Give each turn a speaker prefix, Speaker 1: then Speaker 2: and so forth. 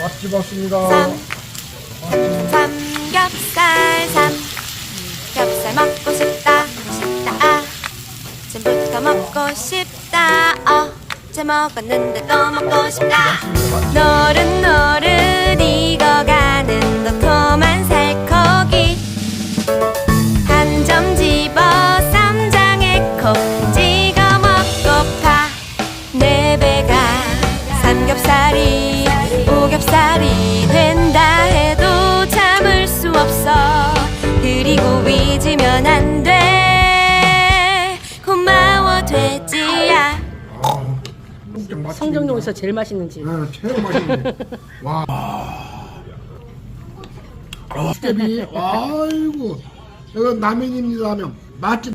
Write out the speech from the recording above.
Speaker 1: 맛집 왔습니다.
Speaker 2: 쌈.
Speaker 1: 맛집.
Speaker 2: 삼겹살 삼겹살 먹고 싶다 싶다 아 전부터 먹고 싶다 어제 먹었는데 또 먹고 싶다 노 삼겹살이 오겹살이 된다 해도 참을 수 없어 그리고 잊으면 안 돼 고마워 돼지야
Speaker 1: 아.
Speaker 3: 성정동에서 제일 맛있는 집.
Speaker 1: 네, 최고 맛있네. 와. 아, 수제비. 아이고. 이거 라면입니다, 라면. 맛집.